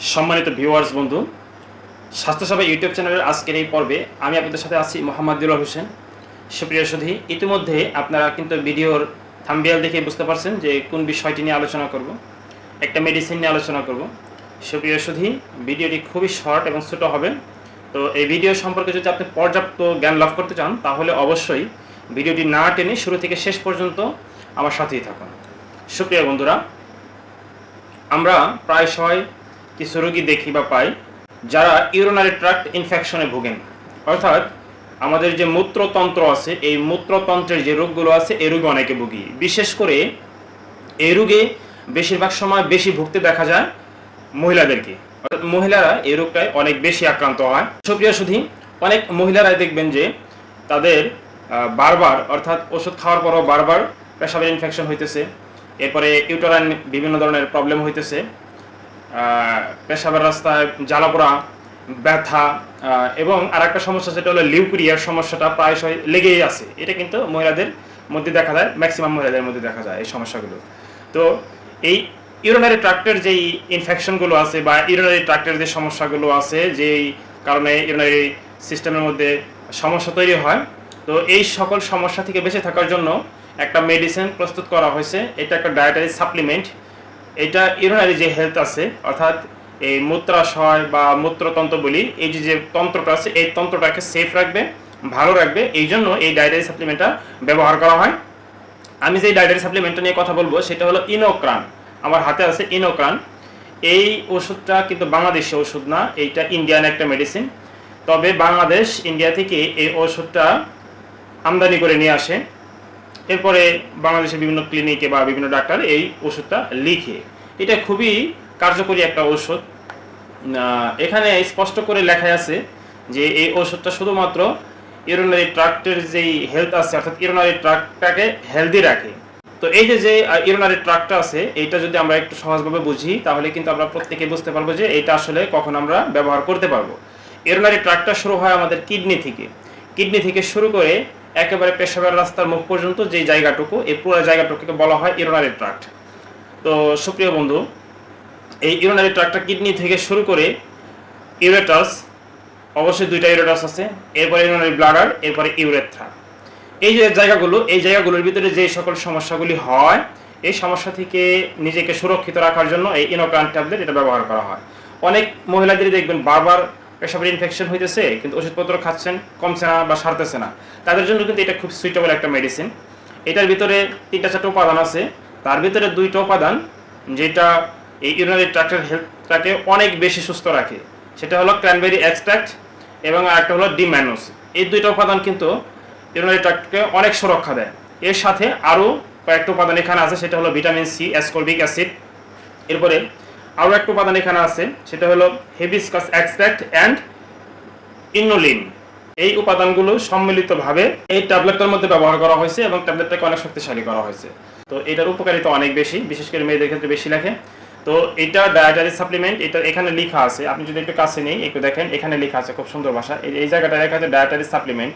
সম্মানিত ভিউয়ার্স বন্ধু, স্বাস্থ্যসেবা ইউটিউব চ্যানেলের আজকের এই পর্বে আমি আপনাদের সাথে আছি মোহাম্মদ দিল হোসেন। সুপ্রিয় সুধী, ইতিমধ্যে আপনারা কিন্তু ভিডিওর থাম্বিয়াল দেখে বুঝতে পারছেন যে কোন বিষয়টি নিয়ে আলোচনা করব, একটা মেডিসিন নিয়ে আলোচনা করব। সুপ্রিয় সুধী, ভিডিওটি খুবই শর্ট এবং ছোট হবে। তো এই ভিডিও সম্পর্কে যদি আপনি পর্যাপ্ত জ্ঞান লাভ করতে চান, তাহলে অবশ্যই ভিডিওটি না টেনে শুরু থেকে শেষ পর্যন্ত আমার সাথেই থাকুন। সুপ্রিয় বন্ধুরা, আমরা প্রায় সময় কিছু রোগী দেখি বা পাই, যারা ইউরোনারি ট্রাক্ট ইনফেকশনে ভোগেন। অর্থাৎ আমাদের যে মূত্রতন্ত্র আছে, এই মূত্রতন্ত্রের যে রোগগুলো আছে, এই রোগে অনেকে ভুগি। বিশেষ করে এই রোগে বেশিরভাগ সময় বেশি ভুগতে দেখা যায় মহিলাদেরকে। অর্থাৎ মহিলারা এই রোগটায় অনেক বেশি আক্রান্ত হয়। সুপ্রিয় সুধী, অনেক মহিলারাই দেখবেন যে তাদের বারবার, অর্থাৎ ওষুধ খাওয়ার পরও বারবার পেশাবের ইনফেকশন হইতেছে। এরপরে ইউটারাইন বিভিন্ন ধরনের প্রবলেম হইতেছে। পেশাবের রাস্তায় জ্বালাপোড়া ব্যথা এবং আরেকটা সমস্যা সেটা হলো লিউকুরিয়ার সমস্যাটা প্রায়শই লেগেই আছে। এটা কিন্তু মহিলাদের মধ্যে দেখা যায় ম্যাক্সিমাম মহিলাদের মধ্যে দেখা যায় এই সমস্যাগুলো। তো এই ইউরিনারি ট্রাক্টের যেই ইনফেকশনগুলো আছে বা ইউরিনারি ট্রাক্টের যে সমস্যাগুলো আছে, যেই কারণে ইউরিনারি সিস্টেমের মধ্যে সমস্যা তৈরি হয়, তো এই সকল সমস্যা থেকে বেঁচে থাকার জন্য একটা মেডিসিন প্রস্তুত করা হয়েছে। এটা একটা ডায়েটারি সাপ্লিমেন্ট এটা ইউরিনারি যে হেলথ আছে, অর্থাৎ এই মূত্রাশয় বা মূত্রতন্ত্র বলি, এই যে যে তন্ত্রটা আছে, এই তন্ত্রটাকে সেফ রাখবে, ভালো রাখবে এই জন্য এই ডায়েটারি সাপ্লিমেন্টটা ব্যবহার করা হয়। আমি যে ডায়েটারি সাপ্লিমেন্টটা নিয়ে কথা বলব, সেটা হলো ইনোক্রান আমার হাতে আছে ইনোক্রান এই ওষুধটা কিন্তু বাংলাদেশি ওষুধ না, এইটা ইন্ডিয়ান একটা মেডিসিন তবে বাংলাদেশ ইন্ডিয়া থেকে এই ওষুধটা আমদানি করে নিয়ে আসে। এরপরে বাংলাদেশের বিভিন্ন ক্লিনিকে বা বিভিন্ন ডাক্তার এই ওষুধটা লিখে। এটা খুবই কার্যকরী একটা ওষুধ এখানে স্পষ্ট করে লেখা আছে যে এই ওষুধটা শুধুমাত্র ইউরিনারি ট্রাক্টের যেই হেলথ আছে, অর্থাৎ ইউরিনারি ট্রাক্টটাকে হেলদি রাখে। তো এই যে যে ইউরিনারি ট্রাক্টটা আছে, এইটা যদি আমরা একটু সহজভাবে বুঝি, তাহলে কিন্তু আমরা প্রত্যেকে বুঝতে পারব যে এটা আসলে কখন আমরা ব্যবহার করতে পারব। ইউরিনারি ট্রাকটা শুরু হয় আমাদের কিডনি থেকে। কিডনি থেকে শুরু করে একেবারে পেশাবের রাস্তার মুখ পর্যন্ত যে জায়গাটুকু, এই পুরো জায়গাটুকুকে বলা হয় ইউরিনারি ট্রাক্ট। তো সুপ্রিয় বন্ধু, এই ইউরিনারি ট্রাক্টটা কিডনি থেকে শুরু করে ইউরেটাস, অবশ্যই দুইটা ইউরেটাস আছে, এরপরে ইউরিনারি ব্লাডার, এরপরে ইউরেথ্রা। এই যে জায়গাগুলো, এই জায়গাগুলোর ভিতরে যে সকল সমস্যাগুলি হয়, এই সমস্যা থেকে নিজেকে সুরক্ষিত রাখার জন্য এই ইনোক্রান ট্যাবলেট এটা ব্যবহার করা হয়। অনেক মহিলাদেরই দেখবেন বারবার পেশাবের ইনফেকশন হইতেছে, কিন্তু ওষুধপত্র খাচ্ছেন, কমছে না বা সারতেছে না। তাদের জন্য কিন্তু এটা খুব সুইটেবল একটা মেডিসিন এটার ভিতরে তিনটা চারটা উপাদান আছে। তার ভিতরে দুইটা উপাদান, যেটা এই ইউরিনারি ট্রাক্টের হেলথটাকে অনেক বেশি সুস্থ রাখে। সেটা হলো ক্র্যানবেরি এক্সট্রাক্ট এবং আরেকটা হলো ডিম্যানোস এই দুইটা উপাদান কিন্তু ইউরিনারি ট্রাক্টকে অনেক সুরক্ষা দেয়। এর সাথে আরও কয়েকটা উপাদান এখানে আছে, সেটা হলো ভিটামিন সি অ্যাসকর্বিক অ্যাসিড এরপরে আরও একটা উপাদান এখানে আছে, সেটা হলো হেবিসকাস এক্সট্রাক্ট অ্যান্ড ইনোলিন এই উপাদানগুলো সম্মিলিতভাবে এই ট্যাবলেটটার মধ্যে ব্যবহার করা হয়েছে এবং ট্যাবলেটটাকে অনেক শক্তিশালী করা হয়েছে। তো এটার উপকারিতা অনেক বেশি, বিশেষ করে মেয়েদের ক্ষেত্রে বেশি লেখে তো এটা ডায়েটারি সাপ্লিমেন্ট এটা এখানে লেখা আছে। আপনি যদি একটু কাছে নেই, একটু দেখেন, এখানে লেখা আছে, খুব সুন্দর ভাষা। এই জায়গাটা লেখা আছে ডায়েটারি সাপ্লিমেন্ট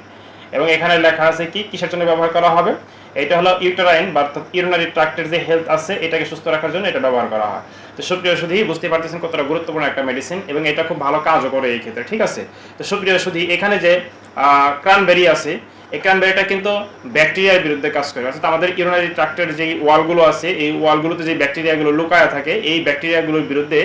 এবং এখানে লেখা আছে কি, কিসের জন্য ব্যবহার করা হবে? এটা হলো ইউটেরাইন বা ইউরিনারি ট্রাক্টের যে হেলথ আছে, এটাকে সুস্থ রাখার জন্য এটা ব্যবহার করা হয়। তো সুপ্রিয় সুধী, বুঝতে পারতেছেন কতটা গুরুত্বপূর্ণ একটা মেডিসিন এবং এটা খুব ভালো কাজও করে এই ক্ষেত্রে, ঠিক আছে? তো সুপ্রিয় সুধী, এখানে যে ক্রানবেরি আছে, এই ক্রানবেরিটা কিন্তু ব্যাকটেরিয়ার বিরুদ্ধে কাজ করে। অর্থাৎ আমাদের ইউরিনারি ট্রাক্টের যে ওয়ালগুলো আছে, এই ওয়ালগুলোতে যে ব্যাকটেরিয়াগুলো লুকায়া থাকে, এই ব্যাকটেরিয়াগুলোর বিরুদ্ধে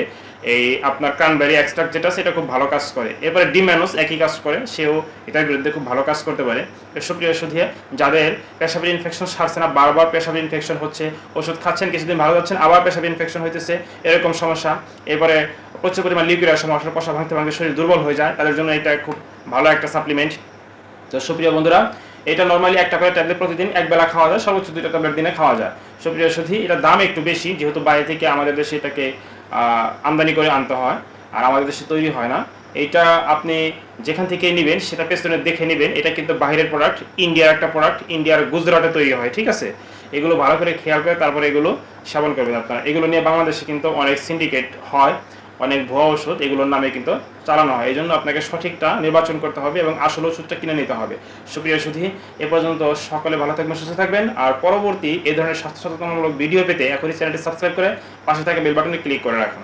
এই আপনার ক্রানবেরি এক্সট্রাক্ট যেটা, সেটা খুব ভালো কাজ করে। এরপরে ডিম্যানোস একই কাজ করে, সেও এটার বিরুদ্ধে খুব ভালো কাজ করতে পারে। সুপ্রিয় সুধিয়া যাদের পেশাবের ইনফেকশন সারছে না, বারবার পেশাবের ইনফেকশন হচ্ছে, ওষুধ খাচ্ছেন, কিছুদিন ভালো যাচ্ছেন, আবার পেশাবের ইনফেকশন হইতেছে, এরকম সমস্যা। এরপরে প্রচুর পরিমাণ লিকুইডের সমস্যা কষা ভাঙতে ভাঙতে শরীর দুর্বল হয়ে যায়, তাদের জন্য এটা খুব ভালো একটা সাপ্লিমেন্ট তো সুপ্রিয় বন্ধুরা, এটা নর্মালি একটা করে ট্যাবলেট প্রতিদিন এক বেলা খাওয়া যায়, সর্বোচ্চ দুইটা ট্যাবলেট দিনে খাওয়া যায়। সুপ্রিয় সুধি এটার দাম একটু বেশি, যেহেতু বাইরে থেকে আমাদের দেশে এটাকে আমদানি করে আনতে হয় আর আমাদের দেশে তৈরি হয় না। এটা আপনি যেখান থেকে নেবেন সেটা পেছনে দেখে নেবেন। এটা কিন্তু বাইরের প্রোডাক্ট ইন্ডিয়ার একটা প্রোডাক্ট ইন্ডিয়ার গুজরাটে তৈরি হয়, ঠিক আছে? এগুলো ভালো করে খেয়াল করে তারপরে এগুলো সেবন করবেন আপনারা। এগুলো নিয়ে বাংলাদেশে কিন্তু অনেক সিন্ডিকেট হয়। অনেক ভুয়া ওষুধ, এগুলোর নামে কিন্তু চালানো হয়। এই জন্য আপনাকে সঠিকটা নির্বাচন করতে হবে এবং আসল ওষুধটা কিনে নিতে হবে। সুপ্রিয় সুধি, এ পর্যন্ত সকলে ভালো থাকবেন, সুস্থ থাকবেন। আর পরবর্তী এই ধরনের স্বাস্থ্য সচেতনমূলক ভিডিও পেতে এখনই চ্যানেলটি সাবস্ক্রাইব করে পাশে থাকা বেল বাটনে ক্লিক করে রাখুন।